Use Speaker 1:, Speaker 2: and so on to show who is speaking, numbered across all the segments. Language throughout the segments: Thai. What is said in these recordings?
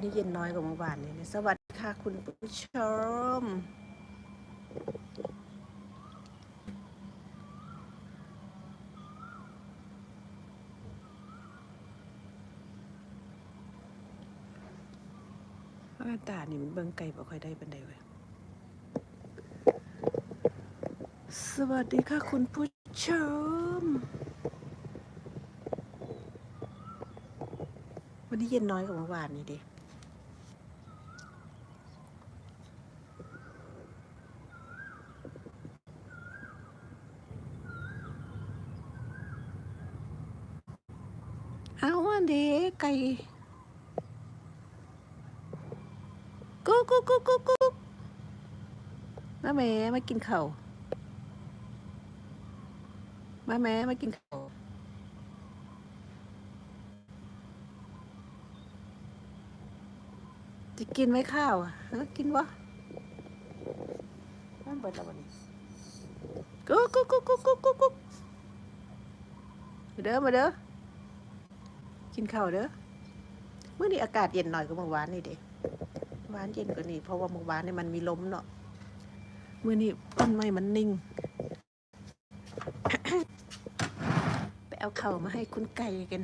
Speaker 1: นี่เย็นน้อยกว่าเมื่อวานเลยนะสวัสดีค่ะคุณผู้ชม อากาศนี่มันเบิ่งไกลบ่ค่อยได้ปานใดเว้ยสวัสดีค่ะคุณผู้ชม วันนี้เย็นน้อยกว่าเมื่อวานนี้ดิ เอาอันเด็กไก่กุ๊กกุ๊กกุ๊กกุ๊กกุ๊กมาแม่มากินข้าวมาแม่มากินข้าวจะกินไหมข้าวอะเออกินวะมันเปิดแล้ววันนี้กุ๊กกุ๊กกุ๊กกุ๊กกุ๊กกุ๊กกุ๊กมาเด้อมาเด้อ กินข้าวเด้อเมื่อนี้อากาศเย็นหน่อยกว่าเมื่อวานนี่เด็วานเย็นกว่านี้เพราะว่าเมื่อวานนี่มันมีลมเนาะเมื่อนี้ต้นไม้มันนิ่ง ไปเอาเข่ามาให้คุณไก่กัน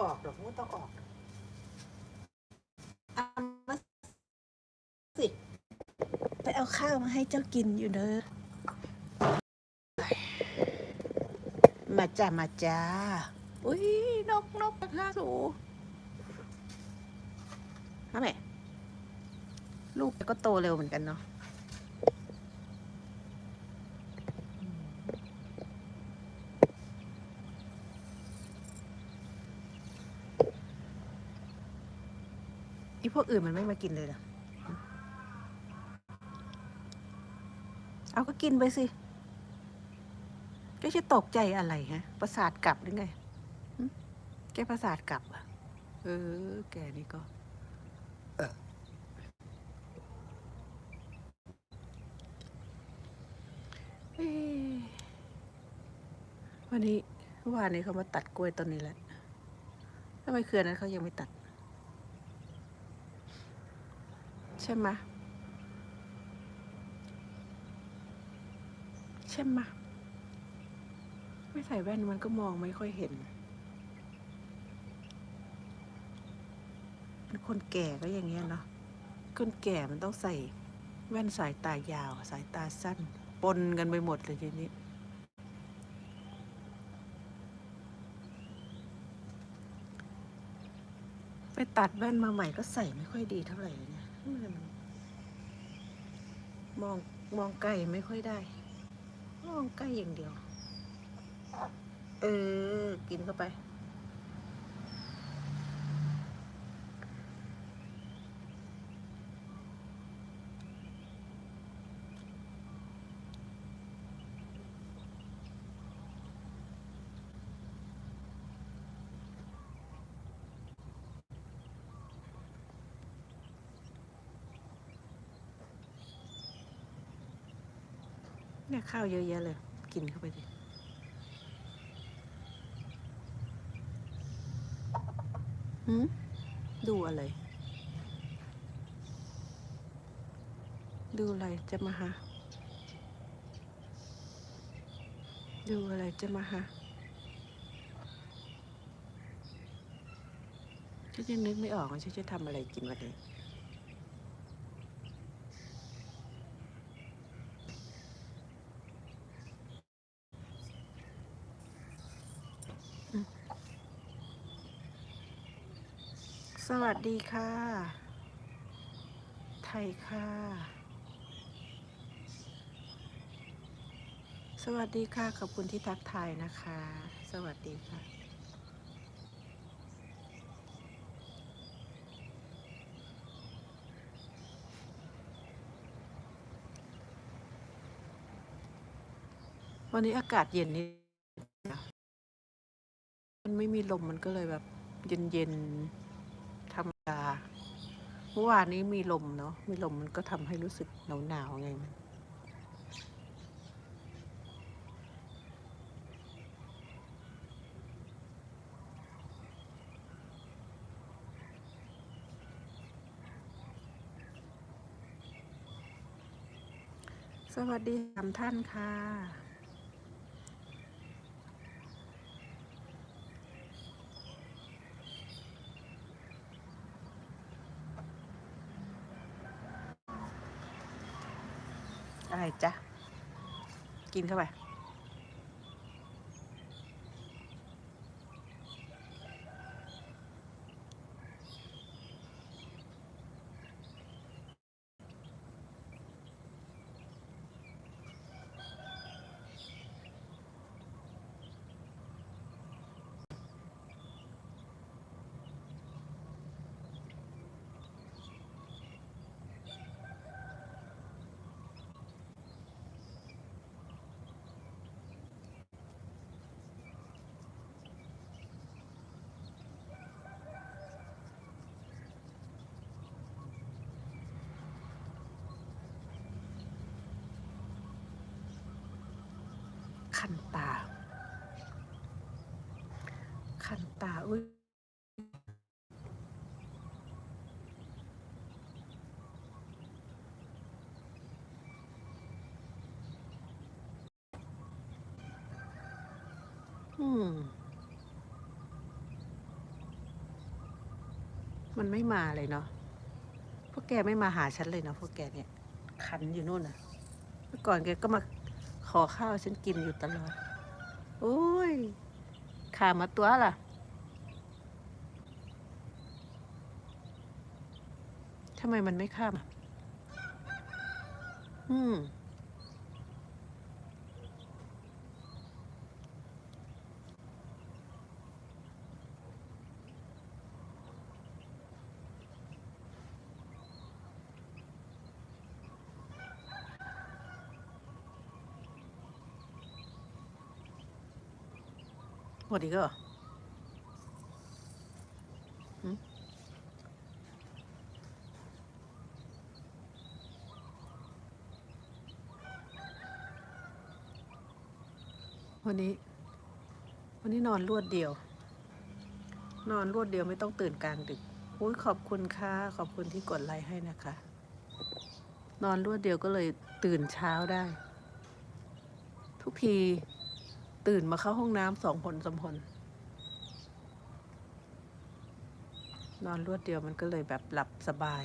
Speaker 1: ออกหรอกไม่ต้องออกอามาสิไปเอาข้าวมาให้เจ้ากินอยู่เด้อมาจ้ามาจ้า อุ้ยนกนกข้าสูฮะแม่ลูกก็โตเร็วเหมือนกันเนาะ พวกอื่นมันไม่มากินเลยเหรอเอาก็กินไปสิ ก็จะตกใจอะไรฮะ ประสาทกลับหรือไงแกประสาทกลับอะ เออ แกนี่ก็วันนี้เมื่อวานนี้เขามาตัดกล้วยต้นนี้แหละทำไมเครือนั้นเขายังไม่ตัด ใช่ไหมใช่ไหมไม่ใส่แว่นมันก็มองไม่ค่อยเห็นเป็นคนแก่ก็อย่างเงี้ยเนาะคนแก่มันต้องใส่แว่นสายตายาว สายตาสั้น ปนกันไปหมดเลยทีนี้ ไปตัดแว่นมาใหม่ก็ใส่ไม่ค่อยดีเท่าไหร่เนี่ย มองมองไกลไม่ค่อยได้ มองใกล้อย่างเดียว เออ กินเข้าไป เนี่ยข้าวเยอะแยะเลยกินกินเข้าไปดิหืมดูอะไร ดูอะไรจะมาหา ดูอะไรจะมาหาฉันยังนึกไม่ออกว่าฉันจะทำอะไรกินวันนี้ สวัสดีค่ะ ไทยค่ะ สวัสดีค่ะ ขอบคุณที่ทักทายนะคะ สวัสดีค่ะ วันนี้อากาศเย็นนิดนะมันไม่มีลมมันก็เลยแบบ เย็นเย็นๆ ธรรมดาเมื่อวานนี้มีลมเนาะมีลมมันก็ทำให้รู้สึกหนาวหนาวๆไงมันสวัสดีสามท่านค่ะ อะไรจ๊ะ กินเข้าไป คันตาคันตา อุ้ยอืมมันไม่มาเลยเนาะ พวกแกไม่มาหาฉันเลยเนาะพวกแกเนี่ยคันอยู่นู่นน่ะเมื่อก่อนแกก็มาข อข้าวฉันกินอยู่ตลอด โอ้ยขามาตัวล่ะ ทำไมมันไม่ข้ามอืม ดอีกเหรอวันนี้ วันนี้นอนรวดเดียว นอนรวดเดียวไม่ต้องตื่นกลางดึกอุ้ยขอบคุณค่ะ ขอบคุณที่กดไลค์ให้นะคะ นอนรวดเดียวก็เลยตื่นเช้าได้ ทุกที ตื่นมาเข้าห้องน้ำสองคนสมคนนอนรวดเดียวมันก็เลยแบบหลับสบาย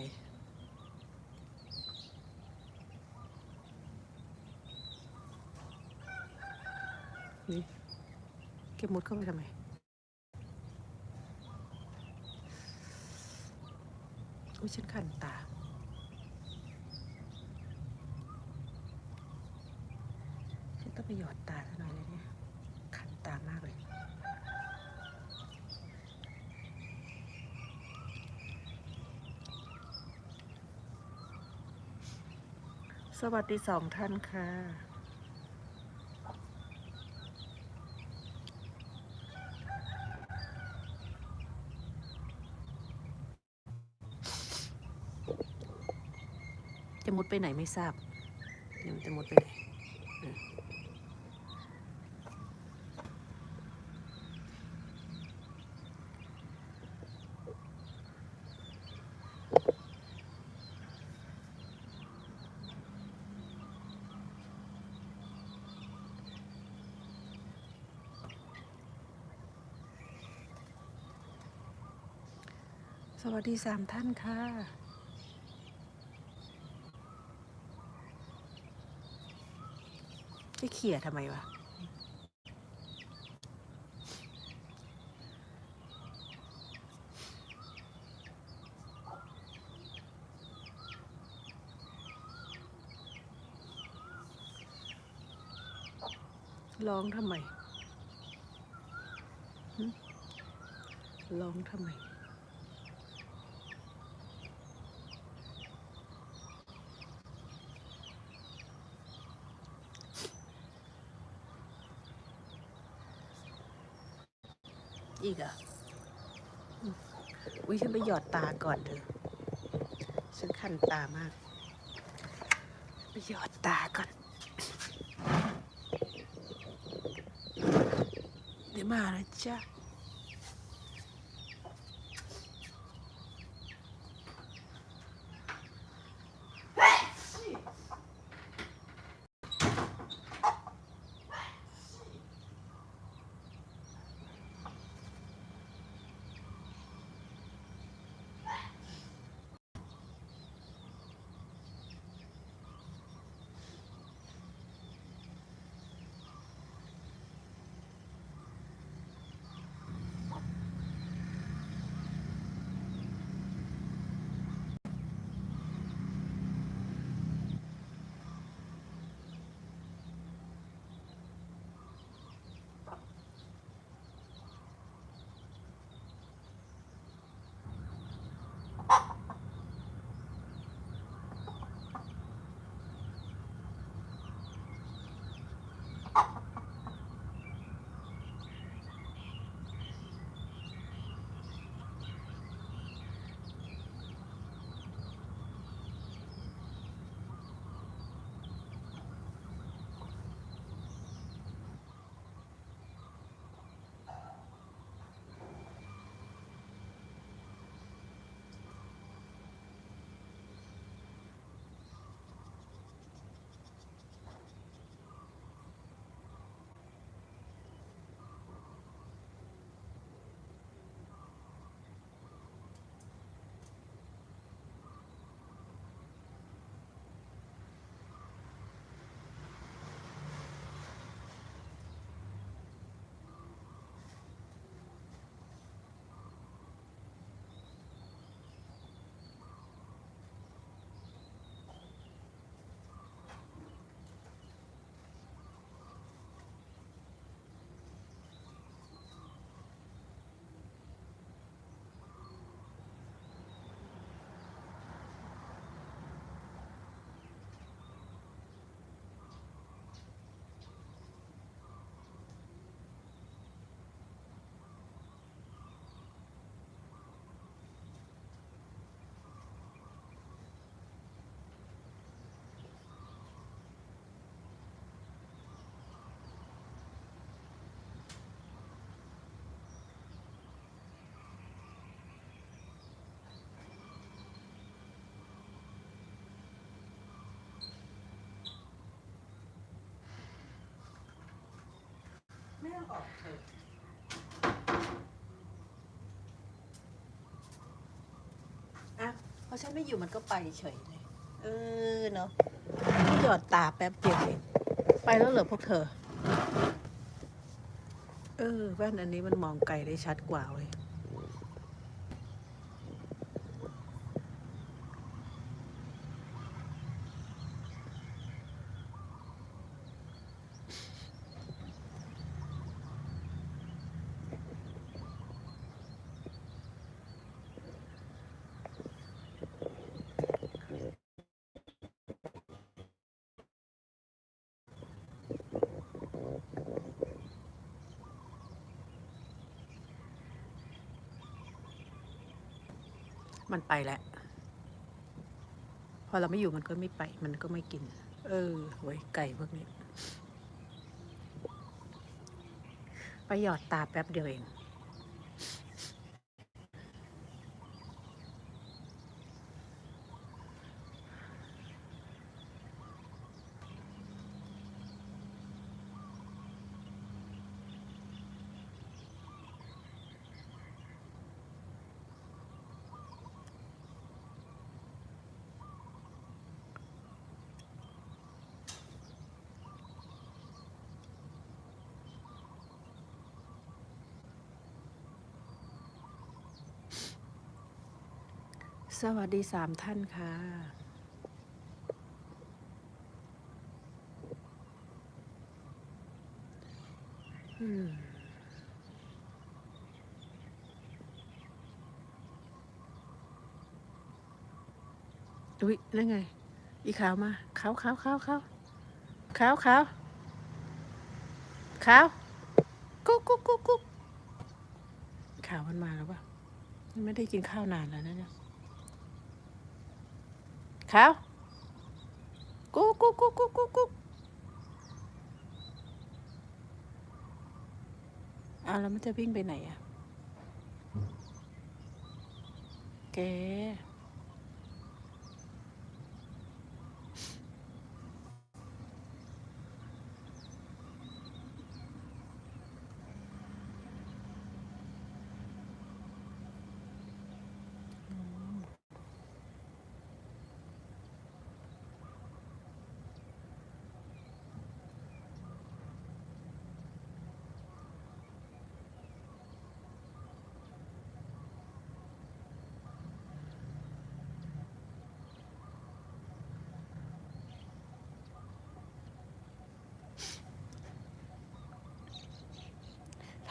Speaker 1: นี่เก็บมุดเข้าไปทำไม อุ้ยฉันคันตาฉันต้องไปหยอดตาซะหน่อยเลยเนี่ย คันตามากเลย สวัสดีสองท่านค่ะ จะมุดไปไหนไม่ทราบ เดี๋ยวจะมุดไปไหน สวัสดีสามท่านค่ะ จะเขี่ยทำไมวะร้องทำไมร้องทำไม อีกอะอืม อุ้ยฉันไปหยอดตาก่อนเถอะฉันคันตามาก ไปหยอดตาก่อน เดี๋ยวมาแล้วจ้ะ ไม่ต้องออกเถอะอะพอฉันไม่อยู่มันก็ไปเฉยเลย เออเนาะหยอดตาแป๊บเดียวเองไปแล้วเหรอพวกเธอ เออ แว่นอันนี้มันมองไกลได้ชัดกว่าเว้ย มันไปแล้ว พอเราไม่อยู่มันก็ไม่ไป มันก็ไม่กิน เออไว้ยไก่พวกนี้ไปหยอดตาแป๊บเดียวเอง สวัสดีสามท่านค่ะ อืมอุ๊ยนั่นไง อีขาวมา ขาวขาวขาวขาวขาวขาวขาวกุ๊กกุ๊กกุ๊กกุ๊กขาวมันมาแล้วปะไม่ได้กินข้าวนานแล้วนะเนี่ย ขาวกุ๊กกุ๊กกุ๊กกุ๊กกุ๊กอ้าแล้วมันจะวิ่งไปไหนอะแก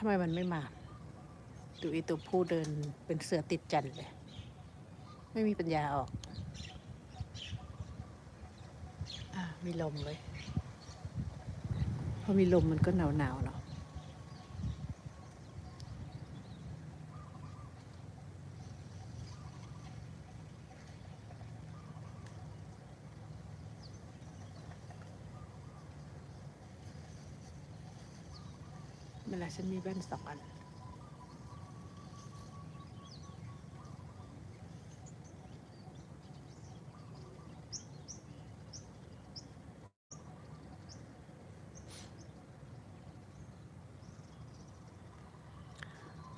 Speaker 1: ทำไมมันไม่มาดูอีตัวผู้เดินเป็นเสือติดจันเลย ไม่มีปัญญาออกอามีลมเลยพอมีลมมันก็หนาวหนาวๆเนาะ เวลาฉันมี แว่นสองอัน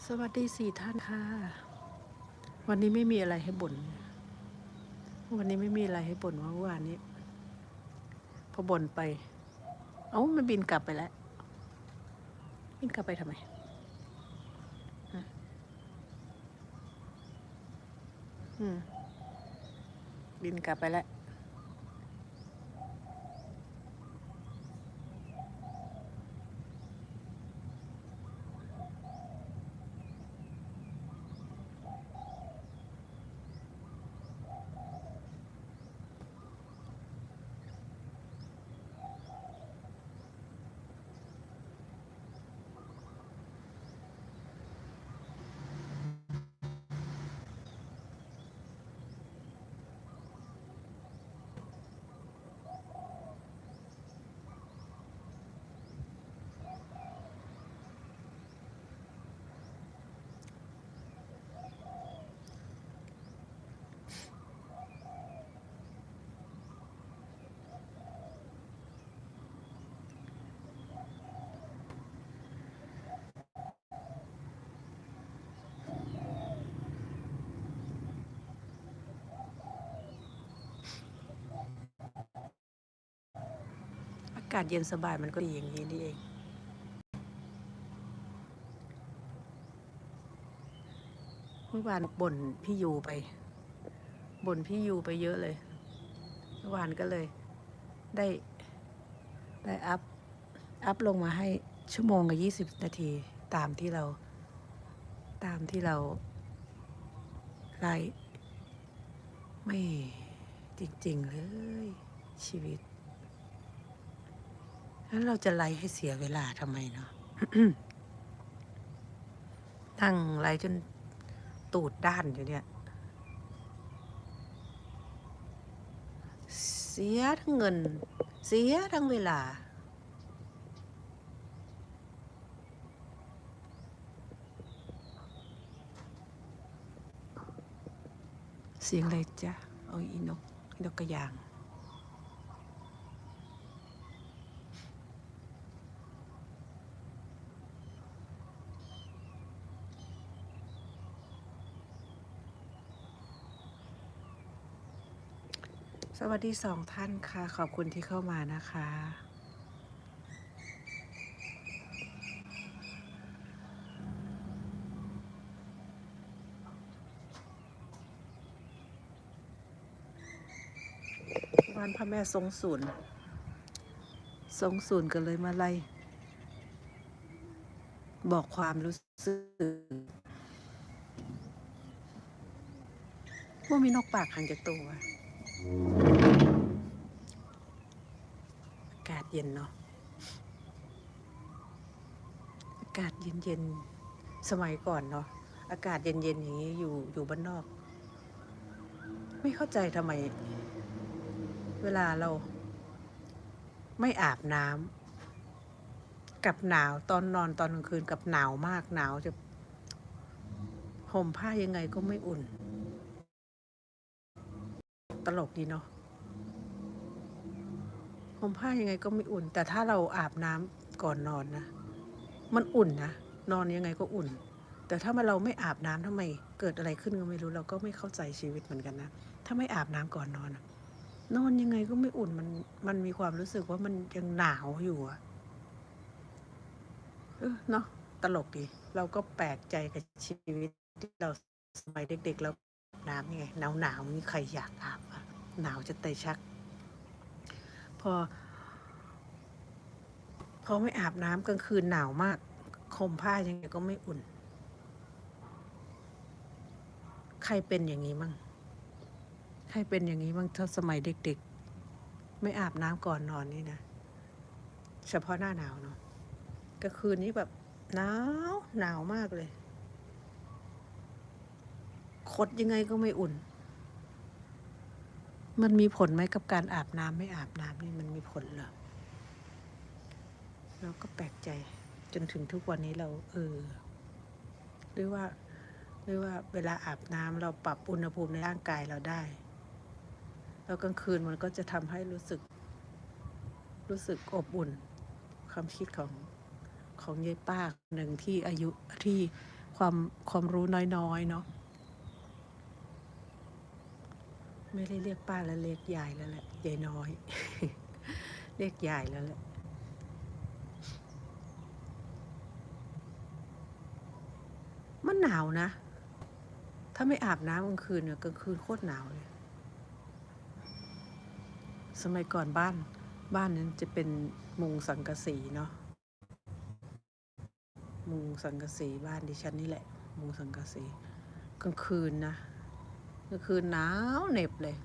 Speaker 1: สวัสดีสี่ท่านค่ะ วันนี้ไม่มีอะไรให้บ่น วันนี้ไม่มีอะไรให้บ่นว่าเมื่อวานนี้ พอบ่นไป เอ้ามันบินกลับไปแล้ว บินกลับไปทำไมอืมบินกลับไปแล้วากาศเย็นสบายมันก็ดีอย่างนี้นี่เอง เมื่อวานบ่นพี่ยูไปบ่นพี่ยูไปเยอะเลย เมื่อวานก็เลยได้ได้อัพ อัพลงมาให้ชั่วโมงกับยี่สิบนาทีตามที่เราตามที่เราไลไม่จริง ๆ เลยชีวิต แล้วเราจะไลฟ์ให้เสียเวลาทำไมเนาะนั่งไลฟ์จนตูดด้านอยู่เนี่ย เสียทั้งเงิน เสียทั้งเวลา เสียงอะไรจ๊ะ เอาอีนกอีนกกระยาง สวัสดีสองท่านค่ะ ขอบคุณที่เข้ามานะคะอบ้านพระแม่ทรงศูนย์ทรงศูนย์กันเลยมาไล่บอกความรู้สึกว่ามีนกปากหางจากตัว อาศเย็นเนาะอากาศเย็นเย็นๆสมัยก่อนเนาะอากาศเย็นเย็นๆอย่างนี้อยู่อยู่บ้านนอก ไม่เข้าใจทำไม เวลาเรา ไม่อาบน้ำกับหนาวตอนนอนตอนกลางคืนกับหนาวมากหนาวจะห่มผ้ายังไงก็ไม่อุ่น ตลกดีเนาะ ห่มผ้ายังไงก็ไม่อุ่น แต่ถ้าเราอาบน้ำก่อนนอนนะ มันอุ่นนะ นอนยังไงก็อุ่น แต่ถ้ามาเราไม่อาบน้ำทำไม เกิดอะไรขึ้นก็ไม่รู้ เราก็ไม่เข้าใจชีวิตเหมือนกันนะ ถ้าไม่อาบน้ำก่อนนอน นอนยังไงก็ไม่อุ่น มัน มันมีความรู้สึกว่ามันยังหนาวอยู่อะเออเนาะ ตลกดี เราก็แปลกใจกับชีวิตที่เราสมัยเด็กๆแล้วน้ำยังไงหนาวหนาวๆนี่ใครอยากอาบอะหนาวจะเตะชัก พอ พอไม่อาบน้ำกลางคืนหนาวมากห่มผ้ายังไงก็ไม่อุ่น ใครเป็นอย่างนี้มั่งใครเป็นอย่างนี้บ้างถ้าสมัยเด็ก ๆ ไม่อาบน้ำก่อนนอนนี่นะ เฉพาะหน้าหนาวเนาะกลางคืนนี้แบบหนาวหนาวมากเลยคดยังไงก็ไม่อุ่น มันมีผลไหมกับการอาบน้ำไม่อาบน้ำนี่มันมีผลเหรอเราก็แปลกใจจนถึงทุกวันนี้เราเออหรือว่าหรือว่าเวลาอาบน้ำเราปรับอุณหภูมิในร่างกายเราได้ แล้วกลางคืนมันก็จะทำให้รู้สึก รู้สึกอบอุ่นความคิดของของยายป้าหนึ่งที่อายุที่ความความรู้น้อยๆเนาะ ไม่ได้เรียกป้าแล้วเรียกยายแล้วแหละยายน้อย เรียกยายแล้วแหละมันหนาวนะ ถ้าไม่อาบน้ำกลางคืนเนี่ยกลางคืนโคตรหนาวเลยสมัยก่อนบ้านบ้านนั้นจะเป็นมุงสังกะสีเนาะมุงสังกะสีบ้านดิฉันนี่แหละ มุงสังกะสีกลางคืนนะ กลางคืนหนาวเหน็บเลย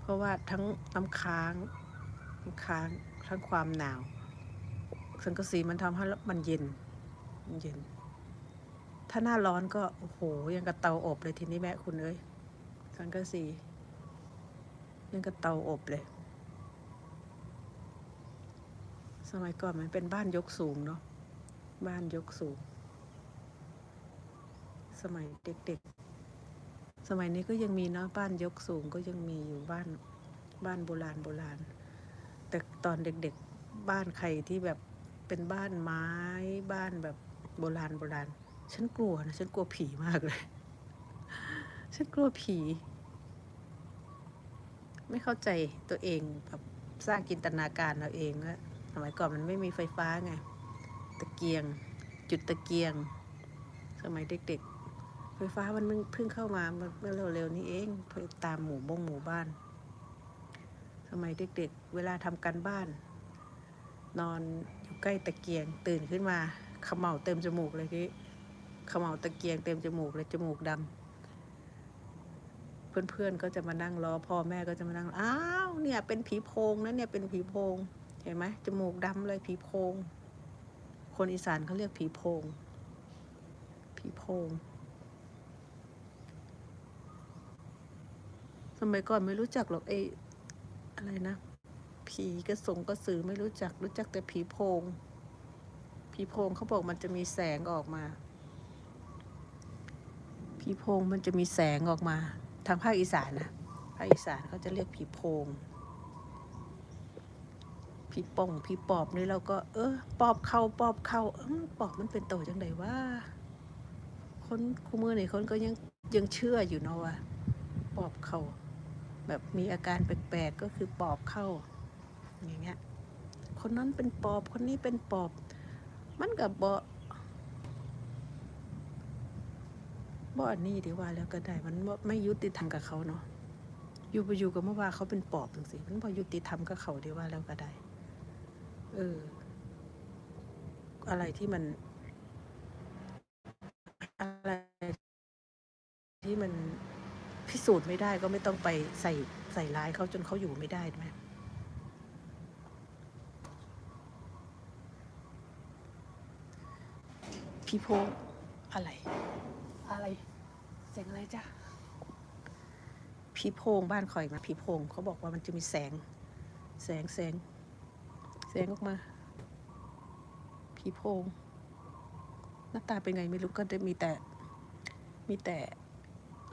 Speaker 1: เพราะว่าทั้งน้ำค้างน้ำค้างทั้งความหนาวสังกะสีมันทำให้มันเย็นมันเย็น ถ้าหน้าร้อนก็โอ้โหยังกับเตาอบเลยทีนี้แม่คุณเอ้ยสังกะสียังกับเตาอบเลย สมัยก่อนมันเป็นบ้านยกสูงเนาะบ้านยกสูง สมัยเด็กๆ สมัยนี้ก็ยังมีเนาะบ้านยกสูงก็ยังมีอยู่บ้านบ้านโบราณโบราณ แต่ตอนเด็กๆบ้านใครที่แบบเป็นบ้านไม้บ้านแบบโบราณโบราณ ฉันกลัวนะฉันกลัวผีมากเลย ฉันกลัวผี ไม่เข้าใจตัวเองแบบสร้างจินตนาการเราเองว่าสมัยก่อนมันไม่มีไฟฟ้าไง ตะเกียง จุดตะเกียง สมัยเด็กๆ ไฟฟ้ามันเพิ่งเข้ามาเมื่อเร็วๆนี้เองตามหมู่บ้งหมู่บ้านสมัยเด็กๆเวลาทำการบ้าน นอนอยู่ใกล้ตะเกียง ตื่นขึ้นมาขมเหลาเต็มจมูกเลยที่ขมเหลาตะเกียงเต็มจมูกเลยจมูกดำเพื่อนๆก็จะมานั่งรอพ่อแม่ก็จะมานั่งอ้าวเนี่ยเป็นผีโพงนะเนี่ยเป็นผีโพงเห็นไหมจมูกดำเลยผีโพง คนอีสานเขาเรียกผีโพงผีโพง สมัยก่อนไม่รู้จักหรอกไอ้อะไรนะ ผีกระสงกระสือไม่รู้จัก รู้จักแต่ผีโพง ผีโพงเขาบอกมันจะมีแสงออกมา ผีโพงมันจะมีแสงออกมา ทางภาคอีสานนะภาคอีสานเขาจะเรียกผีโพงผีป่องผีปอบนี่เราก็ เออปอบเข้าปอบเข้าเออปอบมันเป็นโตจังไดว่าคนคู่มือนี่คนก็ยังยังเชื่ออยู่เนาะว่าปอบเขา แบบมีอาการแปลกๆก็คือปอบเข้า อย่างเงี้ย คนนั้นเป็นปอบคนนี้เป็นปอบ มันกับบ่บ่อนนี้ดีว่าแล้วก็ได้ มันไม่ยุติธรรมกับเขาเนาะอยู่ไปอยู่กับเมื่อว่าเขาเป็นปอบจังสิมันพอยุติธรรมก็เขาเดียวว่าแล้วก็ได้ เออ อะไรที่มันอะไรที่มัน พิสูจน์ไม่ได้ก็ไม่ต้องไปใส่ใส่ร้ายเขาจนเขาอยู่ไม่ได้ไหมพี่โพงอะไร อะไร เสียงอะไรจ้ะผีโพงบ้านคอยมาผีโพงเขาบอกว่ามันจะมีแสง แสงแสงแสงออกมาผีโพงหน้าตาเป็นไงไม่รู้ก็จะมีแต่มีแต่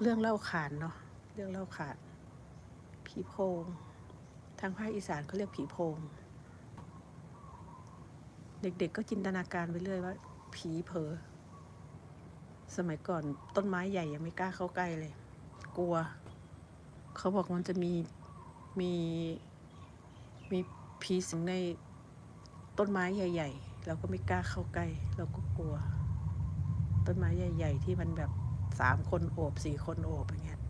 Speaker 1: เรื่องเล่าขานเนาะเรื่องเล่าขาน ผีโพง ทางภาคอีสานเขาเรียกผีโพง เด็กๆก็จินตนาการไปเรื่อยว่า ผีเผอสมัยก่อนต้นไม้ใหญ่ยังไม่กล้าเข้าใกล้เลย กลัว เขาบอกมันจะมีมีมีผีสิงในต้นไม้ใหญ่ ๆ เราก็ไม่กล้าเข้าใกล้ เราก็กลัว ต้นไม้ใหญ่ ๆ ที่มันแบบ สามคนโอบสี่คนโอบอย่างเงี้ย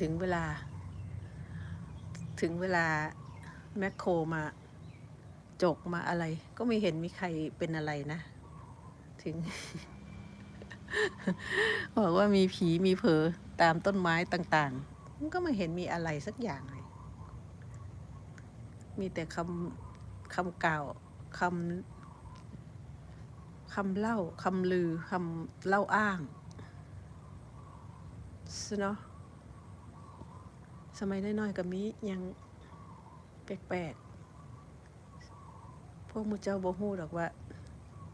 Speaker 1: ถึงเวลา ถึงเวลาแมคโครมาจกมาอะไร ก็ไม่เห็นมีใครเป็นอะไรนะ ถึง บอกว่ามีผีมีเผลอตามต้นไม้ต่างๆ มันก็ไม่เห็นมีอะไรสักอย่างเลย มีแต่คำคำกล่าวคำ คำเล่าคำลือคำเล่าอ้างสเนาะสมัยน้อยๆก็มียังแปลกๆ พวกมูเจ้าบ่ฮู้ดอกว่า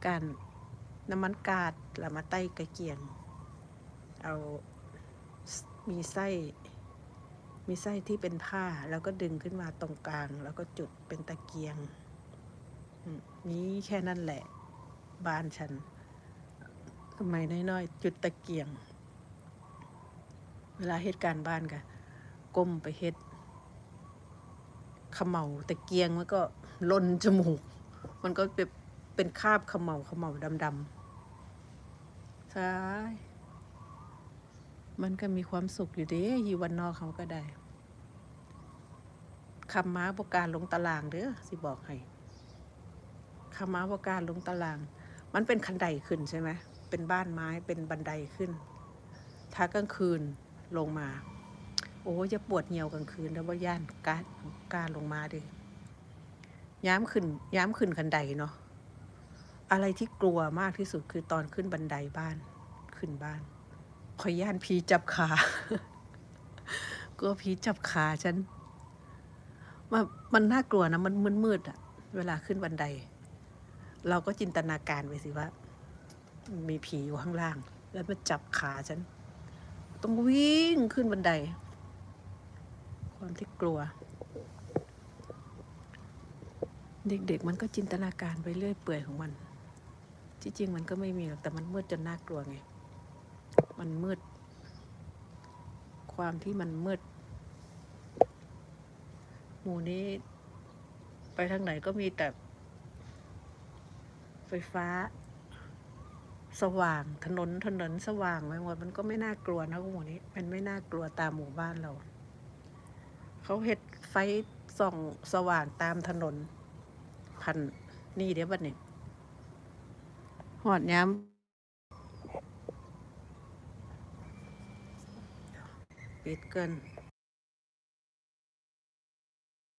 Speaker 1: การน้ำมันกาดแล้วมาไต้กระเกียง เอามีไส้มีไส้ที่เป็นผ้าแล้วก็ดึงขึ้นมาตรงกลาง แล้วก็จุดเป็นตะเกียง นี้แค่นั้นแหละ บ้านฉันทำไมน้อยๆจุดตะเกียง เวลาเหตุการณ์บ้านกันก้มไปเฮ็ดเขมเหลาตะเกียงมันก็ล่นจมูก มันก็เป็นเป็นคาบเขมเหลาเขมเหลาดำๆใช่มันก็มีความสุขอยู่เด้อยู่วันนอกเขาก็ได้คำม้าบการลงตารางเด้อสิบอกให้คำม้าบการลงตาราง มันเป็นคันไดขึ้นใช่ไหมเป็นบ้านไม้เป็นบันไดขึ้นถ้ากลางคืนลงมา โอ้ยจะปวดเหี่ยวกลางคืนแล้วว่าย่านกล้ากล้าลงมาดิย้ำขึ้นย้ำขึ้นคันไดเนาะอะไรที่กลัวมากที่สุดคือตอนขึ้นบันไดบ้านขึ้นบ้านคอยย่านผีจับขากลัวผีจับขาฉันมันมันน่ากลัวนะมันมืดมืดๆอะเวลาขึ้นบันได เราก็จินตนาการไปสิว่า มีผีอยู่ข้างล่าง แล้วมาจับขาฉัน ต้องวิ่งขึ้นบันได ความที่กลัว เด็กๆมันก็จินตนาการไปเรื่อยเปื่อยของมัน ที่จริงมันก็ไม่มีหรอกแต่มันมืดจนน่ากลัวไง มันมืด ความที่มันมืด หมู่นี้ ไปทางไหนก็มีแต่ ไฟฟ้า สว่างถนนถนนสว่างไปหมดมันก็ไม่น่ากลัวนะหมู่นี้ มันไม่น่ากลัวตามหมู่บ้านเรา เขาเห็ดไฟส่องสว่างตามถนน พันนี่เดี๋ยวบัดนี้หอดย้ำปิดเกิน